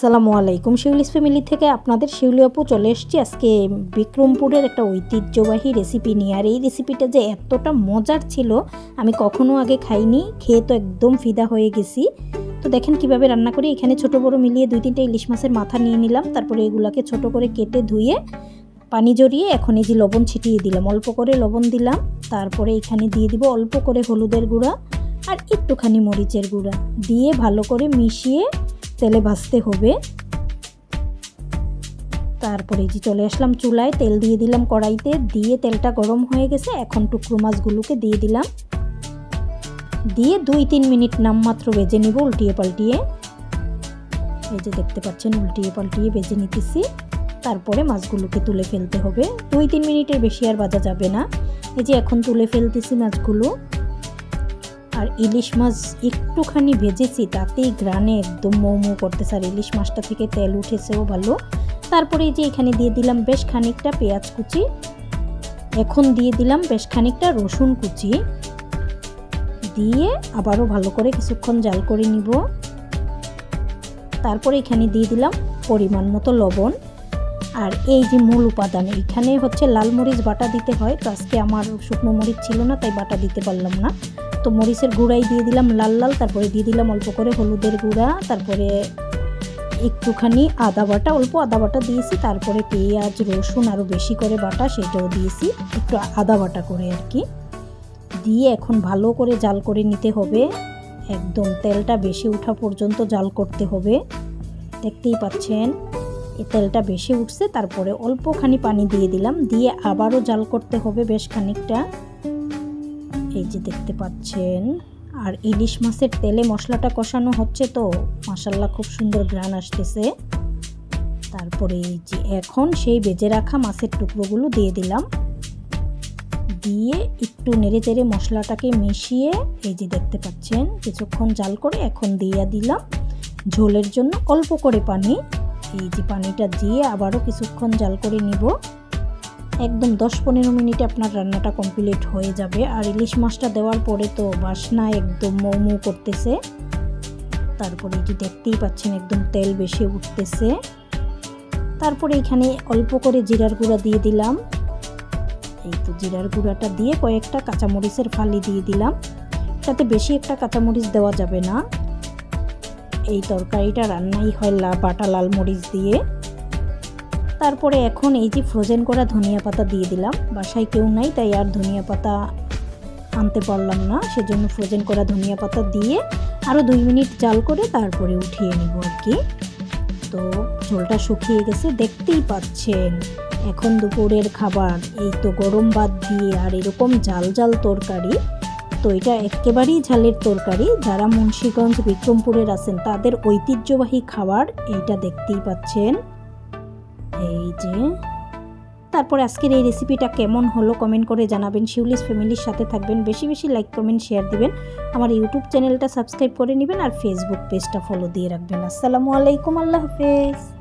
আসসালামু আলাইকুম। শিউলিস ফ্যামিলি থেকে আপনাদের শিউলি আপু চলে এসেছি। আজকে বিক্রমপুরের একটা ঐতিহ্যবাহী রেসিপি নিয়ে। আর এই রেসিপিটা যে এতটা মজার ছিল, আমি কখনো আগে খাইনি, খেয়ে তো একদম ফিদা হয়ে গেছি। তো দেখেন কীভাবে রান্না করি। এখানে ছোট বড় মিলিয়ে দুই তিনটা ইলিশ মাছের মাথা নিয়ে নিলাম। তারপরে এগুলাকে ছোট করে কেটে ধুয়ে পানি জড়িয়ে এখন এই যে লবণ ছিটিয়ে দিলাম। অল্প করে লবণ দিলাম। তারপরে এখানে দিয়ে দিব অল্প করে হলুদের গুঁড়া আর একটুখানি মরিচের গুঁড়া। দিয়ে ভালো করে মিশিয়ে তেলে ভাজতে হবে। তারপরে যে চলে আসলাম চুলায়, তেল দিয়ে দিলাম কড়াইতে, দিয়ে তেলটা গরম হয়ে গেছে, এখন টুকরো মাছগুলোকে দিয়ে দিলাম। দিয়ে দুই তিন মিনিট নামমাত্র বেজে নিব উল্টিয়ে পাল্টিয়ে। এই যে দেখতে পাচ্ছেন উল্টিয়ে পাল্টিয়ে বেজে নিতেছি। তারপরে মাছগুলোকে তুলে ফেলতে হবে। দুই তিন মিনিটের বেশি আর বাজা যাবে না। এই যে এখন তুলে ফেলতেছি মাছগুলো। আর ইলিশ মাছ একটুখানি ভেজেছি, তাতেই গ্রানে একদম মৌ মৌ করতেছে। আর ইলিশ মাছটা থেকে তেল উঠেছেও ভালো। তারপরে যে এখানে দিয়ে দিলাম বেশ খানিকটা পেঁয়াজ কুচি। এখন দিয়ে দিলাম বেশ খানিকটা রসুন কুচি। দিয়ে আবারও ভালো করে কিছুক্ষণ জাল করে নিব। তারপরে এখানে দিয়ে দিলাম পরিমাণ মতো লবণ। আর এই যে মূল উপাদান এখানে হচ্ছে লাল মরিচ বাটা দিতে হয়। তো আজকে আমার শুকনো মরিচ ছিল না, তাই বাটা দিতে পারলাম না। তো মরিচের গুঁড়াই দিয়ে দিলাম লাল লাল, তারপরে দিয়ে দিলাম অল্প করে হলুদের গুঁড়া, তারপরে একটুখানি আদা বাটা, অল্প আদা বাটা দিয়েছি, তারপরে পেঁয়াজ, রসুন আরও বেশি করে বাটা সেটাও দিয়েছি, একটু আদা বাটা করে আর কি। দিয়ে এখন ভালো করে জাল করে নিতে হবে, একদম তেলটা বেশি ওঠা পর্যন্ত জাল করতে হবে। দেখতেই পাচ্ছেন, এই তেলটা বেশি উঠছে, তারপরে অল্পখানি পানি দিয়ে দিলাম, দিয়ে আবারও জাল করতে হবে বেশ খানিকটা। এই যে দেখতে পাচ্ছেন। আর ইলিশ মাছের তেলে মশলাটা কষানো হচ্ছে তো। মাসাল্লাহ খুব সুন্দর গ্রান আসতেছে। তারপরে এই যে এখন সেই বেজে রাখা মাছের টুকরোগুলো দিয়ে দিলাম। দিয়ে একটু নেড়ে চেড়ে মশলাটাকে মিশিয়ে এই যে দেখতে পাচ্ছেন, কিছুক্ষণ জাল করে এখন দিয়ে দিলাম। ঝোলের জন্য অল্প করে পানি। এই যে পানিটা দিয়ে আবারও কিছুক্ষণ জাল করে নিব। একদম দশ পনেরো মিনিটে আপনার রান্নাটা কমপ্লিট হয়ে যাবে। আর ইলিশ মাছটা দেওয়ার পরে তো বাসনা একদম মৌ করতেছে। তারপরে যে দেখতেই পাচ্ছেন একদম তেল বেশি উঠতেছে। তারপরে এখানে অল্প করে জিরার গুঁড়া দিয়ে দিলাম। এই তো জিরার গুঁড়াটা দিয়ে কয়েকটা কাঁচামরিচের ফালি দিয়ে দিলাম। তাতে বেশি একটা কাঁচামরিচ দেওয়া যাবে না। এই তরকারিটা রান্নাই হয় লা বাটা লাল মরিচ দিয়ে। তারপরে এখন এই যে ফ্রোজেন করা ধনিয়া পাতা দিয়ে দিলাম। বাসায় কেউ নাই, তাই আর ধনিয়া পাতা আনতে পারলাম না। সেজন্য ফ্রোজেন করা ধনিয়া পাতা দিয়ে আরও দুই মিনিট জাল করে তারপরে উঠিয়ে নেব আর কি। তো ঝোলটা শুকিয়ে গেছে, দেখতেই পাচ্ছেন। এখন দুপুরের খাবার। এই তো গরম ভাত দিয়ে আর এরকম জাল জাল তরকারি। তো এটা একেবারেই ঝালের তরকারি। যারা মুন্সীগঞ্জ, বিক্রমপুরের আছেন, তাদের ঐতিহ্যবাহী খাবার এইটা দেখতেই পাচ্ছেন। এই যে, তারপর আজকের এই রেসিপিটা কেমন হলো কমেন্ট করে জানাবেন। শিউলিস ফ্যামিলির সাথে থাকবেন। বেশি বেশি লাইক কমেন্ট শেয়ার দিবেন। আমার ইউটিউব চ্যানেলটা সাবস্ক্রাইব করে নেবেন আর ফেসবুক পেজটা ফলো দিয়ে রাখবেন। আসসালামু আলাইকুম, আল্লাহ হাফেজ।